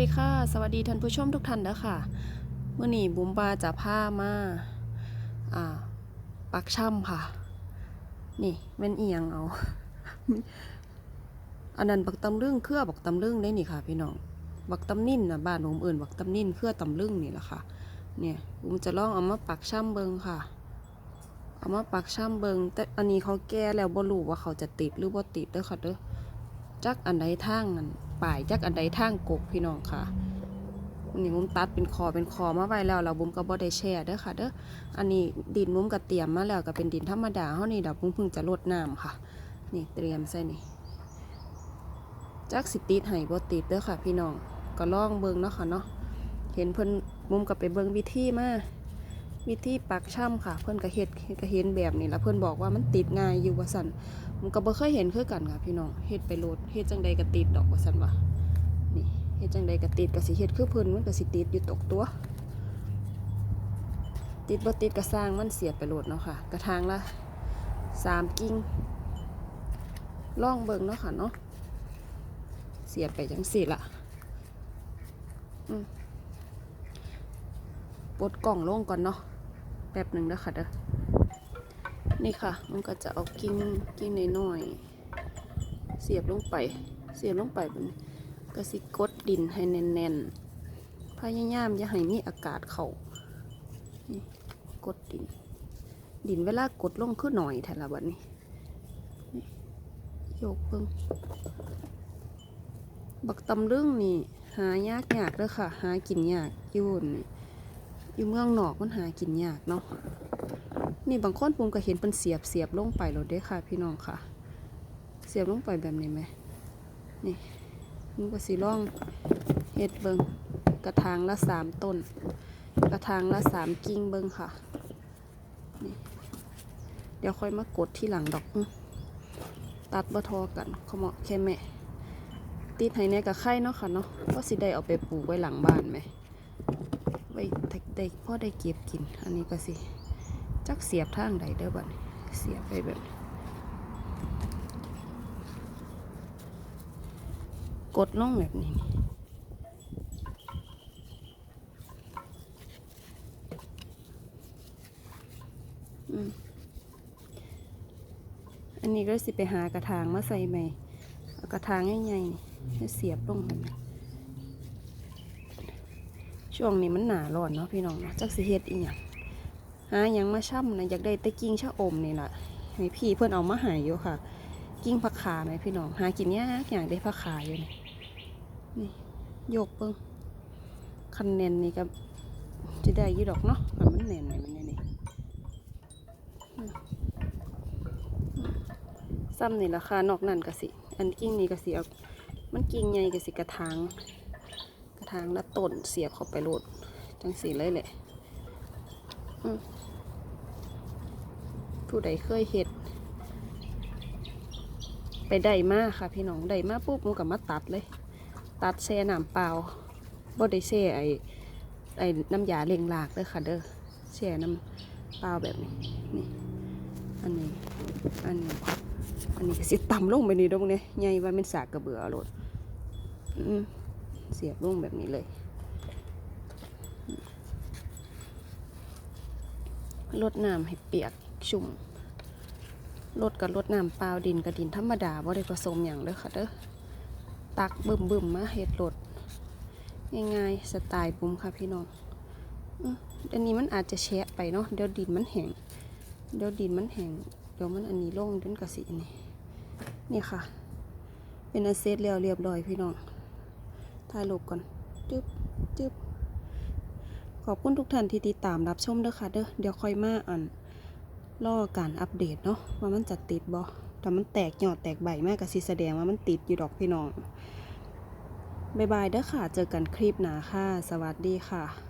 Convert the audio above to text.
ดีค่ะ สวัสดีท่านผู้ชมทุกท่านเด้อค่ะเมื่อนี้บุ๋มบาจะพามาอ่าปักช่ำค่ะ นี่แม่นเอียงเอาอันนั้นบักตำลึงเครือบักตำลึงได้นี่ค่ะ พี่น้องบักตำนิ่นนะบ้านผมเอื่นบักตำนิ่นเครือตำลึงนี่แหละค่ะ เนี่ยบุ๋มจะลองเอามาปักช่ำเบิงค่ะ เอามาปักช่ำเบิงแต่อันนี้เขาแก้แล้วบ่รู้ว่าเขาจะติดหรือบ่ติดเด้อค่ะเด้อ จักอันใดทางอันป่ายจักอันใดทางกกพี่น้องค่ะนี่มุมตัดเป็นคอเป็นคอมาไว้แล้วเราบุ้มก็บ่ได้แช่เด้อค่ะเด้ออันนี้ดินมุ้มก็เตรียมมาแล้วก็เป็นดินธรรมดาเฮานี่ดอกมุ้มเพิ่งจะรดน้ำค่ะ นี่เตรียมใส่นี่จักสิติดให้บ่ติดเด้อค่ะ พี่น้องก็ลองเบิ่งเนาะค่ะเนาะเห็นเพิ่นมุ้มก็ไปเบิ่งวิธีมา วิธีปักช่ำค่ะ เพิ่อนก็เฮ็ดก็เห็นแบบนี้แล้วเพิ่อนบอกว่ามันติดง่ายอยู่ว่าซั่นมันก็บ่เคยเห็นคือกันค่ะพี่น้องเฮ็ดไปโลดเฮ็ดจังใดก็ติดดอกว่าซั่นว่านี่เฮ็ดจังใดก็ติดก็สิเฮ็ดคือเพิ่อนมันก็สิติดอยู่ตกตัว ติดบ่ติดก็สร้างมันเสียบไปโลดเนาะค่ะ กระถางละสามกิ่งล่องเบิ่งเนาะค่ะเนาะเสียบไปจังสี่ละปลดกล่องลงก่อนเนาะ แป๊บหนึ่งเด้อค่ะเด้อนี่ค่ะ มันก็จะเอากิ้งกิ้งน้อยๆเสียบลงไป เสียบลงไปมันก็สิกดดินให้แน่นๆพยายามอย่าให้มีอากาศเขา่กดดิน ดินเวลากดลงขึ้นหน่อยแทนละบัดนี้นี่โยกเพิ่งบักตำลึงนี่หายากยากเด้อค่ะ หากินยากยู่นี่ อยู่เมืองนอกมันหากินยากเนาะนี่บางคนผมก็เห็นเป็นเสียบเสียบลงไปแล้วเด้ค่ะ พี่น้องค่ะ เสียบลงไปแบบนี้ไหมนี่มันก็สีร่องเฮ็ดเบิงกระถางละสามต้น กระถางละสามกิ่งเบิงค่ะนี่เดี๋ยวค่อยมากดที่หลังดอก ตัดบ่ทอกันเขาเหมาะแค่แม่ติดให้ในกับไข่เนาะค่ะเนาะก็สิได้เอาไปปลูกไว้หลังบ้านไหมไว้ ได้พ่อได้เก็บกิน อันนี้ก็สิ จักเสียบทางใดเด้อบัดเสียบไปแบบกดลงแบบนี้อันนี้ก็สิไปหากระถางมาใส่ใหม่กระถางใหญ่ๆให้เสียบลงแบบนี้ ช่วงนี้มันหนาร้อนเนาะพี่น้องเนาะจักสิเฮ็ดอีหยังหาหยังมาช่ำนะอยากได้ตะกิ้งชะอมนี่แหละให้พี่เพื่อนเอามาหายอยู่ค่ะ กิ้งผักขาไหมพี่น้องหากินยากอยากได้ผักขาอยู่นี่นี่โยกเบิ้งคันแนนนี่ก็จะได้ยี่ดอกเนาะมันแน่นหน่อยมันนี่นี่ซ้ำนี่ราคานอกนั่นก็สิ อันกิ้งนี่ก็สิเอามันกิ้งใหญ่ก็สิกระถาง กระถางละต้นเสียบเข้าไปโลดจังสีเลยแหละผู้ใดเคยเห็ด ไปได้มาค่ะ พี่น้องได้มาปุ๊บมันก็มาตัดเลย ตัดแช่น้ำเปล่าบ่ได้แช่ไอ้ไอ้น้ำยาเลียงลากเลยค่ะเด้อแช่น้ำเปล่าแบบนี้นี่อันนี้อันนี้อันนี้ก็สิต่ำลงไปนี่ตรงนี้ใหญ่ว่าเป็นสากกระเบือโลดอืม เสียบลงแบบนี้เลย ลดน้ำให้เปียกชุ่มลดกับลดน้ำเปล่าดินกับดินธรรมดาบ่ได้ผสมอย่างเด้อค่ะเด้อตักบึมบึมๆมาเฮ็ดรดง่ายๆสไตล์ปุ้มค่ะพี่น้องอันนี้มันอาจจะแฉะไปเนาะเดี๋ยวดินมันแห้งเดี๋ยวดินมันแห้งเดี๋ยวมันอันนี้ลงเดินกระสีนี่นี่ค่ะ เป็นอันเซตแล้วเรียบร้อยพี่น้อง ถ่ายรูปก่อนจึ๊บจึ๊บขอบคุณทุกท่านที่ติดตามรับชมเด้อค่ะเด้อเดี๋ยวค่อยมาอ่านรอการอัปเดตเนาะว่ามันจะติดบ่ถ้ามันแตกหยอดแตกใบมากก็สิแสดงว่ามันติดอยู่ดอกพี่น้องบายบายเด้อค่ะ เจอกันคลิปหนาค่ะ สวัสดีค่ะ